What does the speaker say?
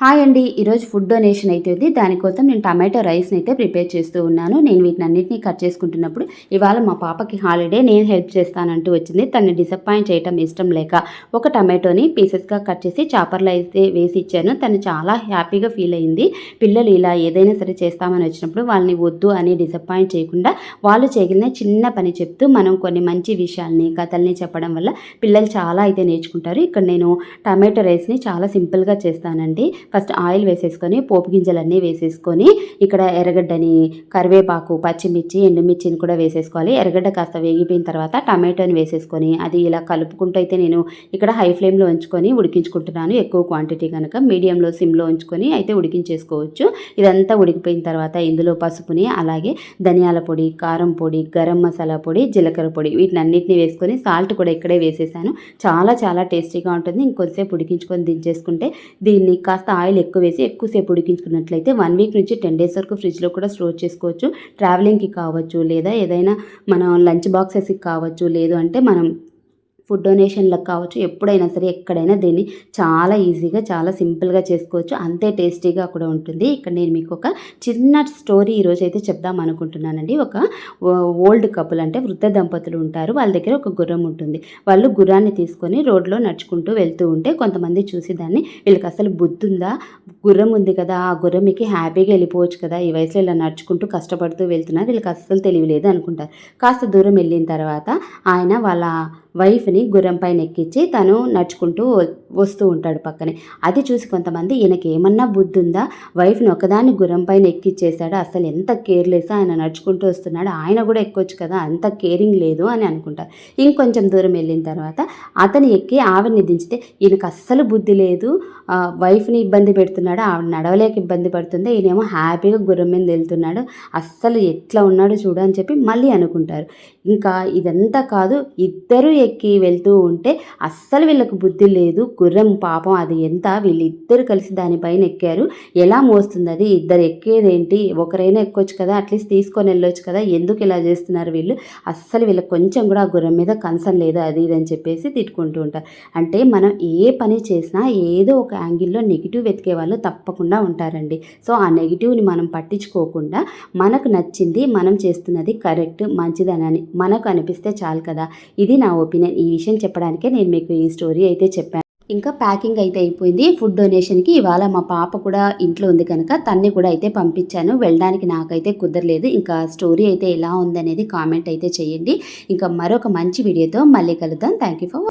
Hi అండి. ఈరోజు food donation అయితే ఉంది. దానికోసం నేను టమాటో రైస్ని అయితే ప్రిపేర్ చేస్తూ ఉన్నాను. నేను వీటిని అన్నింటినీ కట్ చేసుకుంటున్నప్పుడు ఇవాళ మా పాపకి హాలిడే నేను హెల్ప్ చేస్తానంటూ వచ్చింది. తనని డిసప్పాయింట్ చేయటం ఇష్టం లేక ఒక టమాటోని పీసెస్గా కట్ చేసి చాపర్లో అయితే వేసి ఇచ్చాను. తను చాలా హ్యాపీగా ఫీల్ అయింది. పిల్లలు ఇలా ఏదైనా సరే చేస్తామని వచ్చినప్పుడు వాళ్ళని వద్దు అని డిసప్పాయింట్ చేయకుండా వాళ్ళు చేయగలిగిన చిన్న పని చెప్తూ మనం కొన్ని మంచి విషయాల్ని కథల్ని చెప్పడం వల్ల పిల్లలు చాలా అయితే నేర్చుకుంటారు. ఇక్కడ నేను టమాటో రైస్ని చాలా సింపుల్గా చేస్తానండి. ఫస్ట్ ఆయిల్ వేసేసుకొని పోపు గింజలన్నీ వేసేసుకొని ఇక్కడ ఎర్రగడ్డని కరివేపాకు పచ్చిమిర్చి ఎండుమిర్చిని కూడా వేసేసుకోవాలి. ఎర్రగడ్డ కాస్త వేగిపోయిన తర్వాత టమాటోని వేసేసుకొని అది ఇలా కలుపుకుంటూ అయితే నేను ఇక్కడ హై ఫ్లేమ్లో ఉంచుకొని ఉడికించుకుంటున్నాను. ఎక్కువ క్వాంటిటీ కనుక మీడియంలో సిమ్లో ఉంచుకొని అయితే ఉడికించేసుకోవచ్చు. ఇదంతా ఉడికిపోయిన తర్వాత ఇందులో పసుపుని అలాగే ధనియాల పొడి కారం పొడి గరం మసాలా పొడి జీలకర్ర పొడి వీటిని అన్నింటినీ వేసుకొని సాల్ట్ కూడా ఇక్కడే వేసేసాను. చాలా చాలా టేస్టీగా ఉంటుంది. ఇంకొంతసేపు ఉడికించుకొని దించేసుకుంటే దీన్ని కాస్త ఆయిల్ ఎక్కువ వేసి ఎక్కువసేపు ఉడికించుకున్నట్లయితే వన్ వీక్ నుంచి టెన్ డేస్ వరకు ఫ్రిడ్జ్లో కూడా స్టోర్ చేసుకోవచ్చు. ట్రావెలింగ్కి కావచ్చు లేదా ఏదైనా మనం లంచ్ బాక్సెస్కి కావచ్చు. లేదు అంటే మనం ఫుడ్ డొనేషన్లకు కావచ్చు ఎప్పుడైనా సరే ఎక్కడైనా దీన్ని చాలా ఈజీగా చాలా సింపుల్గా చేసుకోవచ్చు. అంతే టేస్టీగా కూడా ఉంటుంది. ఇక్కడ నేను మీకు ఒక చిన్న స్టోరీ ఈరోజు అయితే చెప్దాం అనుకుంటున్నానండి. ఒక ఓల్డ్ కపుల్ అంటే వృద్ధ దంపతులు ఉంటారు. వాళ్ళ దగ్గర ఒక గుర్రం ఉంటుంది. వాళ్ళు గుర్రాన్ని తీసుకొని రోడ్లో నడుచుకుంటూ వెళ్తూ ఉంటే కొంతమంది చూసి దాన్ని వీళ్ళకి అసలు బుద్ధుందా? గుర్రం ఉంది కదా ఆ గుర్రం మీకు హ్యాపీగా వెళ్ళిపోవచ్చు కదా ఈ వయసులో ఇలా నడుచుకుంటూ కష్టపడుతూ వెళ్తున్నారు. వీళ్ళకి అస్సలు తెలియలేదు అనుకుంటారు. కాస్త దూరం వెళ్ళిన తర్వాత ఆయన వాళ్ళ వైఫ్ని గుర్రంపైన ఎక్కించి తను నడుచుకుంటూ వస్తూ ఉంటాడు పక్కనే. అది చూసి కొంతమంది ఈయనకి ఏమన్నా బుద్ధి ఉందా వైఫ్ని ఒకదాన్ని గుర్రంపైన పైన అసలు ఎంత కేర్లెస్ ఆయన నడుచుకుంటూ వస్తున్నాడు. ఆయన కూడా ఎక్కొచ్చు కదా అంత కేరింగ్ లేదు అని అనుకుంటారు. ఇంకొంచెం దూరం వెళ్ళిన తర్వాత అతను ఎక్కి ఆవిడని దించితే ఈయనకు అస్సలు బుద్ధి లేదు. వైఫ్ని ఇబ్బంది పెడుతున్నాడు? ఆవిడ నడవలేక ఇబ్బంది పడుతుంది? ఈయనేమో హ్యాపీగా గుర్రం మీద వెళ్తున్నాడు. అస్సలు ఎట్లా ఉన్నాడు చూడు అని చెప్పి మళ్ళీ అనుకుంటారు. ఇంకా ఇదంతా కాదు ఇద్దరు ఎక్కి వెళ్తూ ఉంటే అస్సలు వీళ్ళకు బుద్ధి లేదు. గుర్రం పాపం అది ఎంత? వీళ్ళిద్దరు కలిసి దానిపైన ఎక్కారు. ఎలా మోస్తుంది అది ఇద్దరు ఎక్కేదేంటి? ఒకరైనా ఎక్కొచ్చు కదా? అట్లీస్ట్ తీసుకొని వెళ్ళొచ్చు కదా? ఎందుకు ఇలా చేస్తున్నారు వీళ్ళు? అస్సలు వీళ్ళకి కొంచెం కూడా ఆ గుర్రం మీద కన్సర్న్ లేదు అది ఇది అని చెప్పేసి తిట్టుకుంటూ ఉంటారు. అంటే మనం ఏ పని చేసినా ఏదో ఒక యాంగిల్లో నెగిటివ్ వెతికే వాళ్ళు తప్పకుండా ఉంటారండి. సో ఆ నెగిటివ్ని మనం పట్టించుకోకుండా మనకు నచ్చింది మనం చేస్తున్నది కరెక్ట్ మంచిదనని మనకు అనిపిస్తే చాలు కదా? ఇది నా ఒపీనియన్ ఈ విషయం చెప్పడానికే నేను మీకు ఈ స్టోరీ అయితే చెప్పాను. ఇంకా ప్యాకింగ్ అయితే అయిపోయింది. ఫుడ్ డొనేషన్కి ఇవాళ మా పాప కూడా ఇంట్లో ఉంది కనుక తన్ని కూడా అయితే పంపించాను. వెళ్ళడానికి నాకైతే కుదరలేదు. ఇంకా స్టోరీ అయితే ఎలా ఉందనేది కామెంట్ అయితే చేయండి. ఇంకా మరొక మంచి వీడియోతో మళ్ళీ కలుద్దాం. Thank you for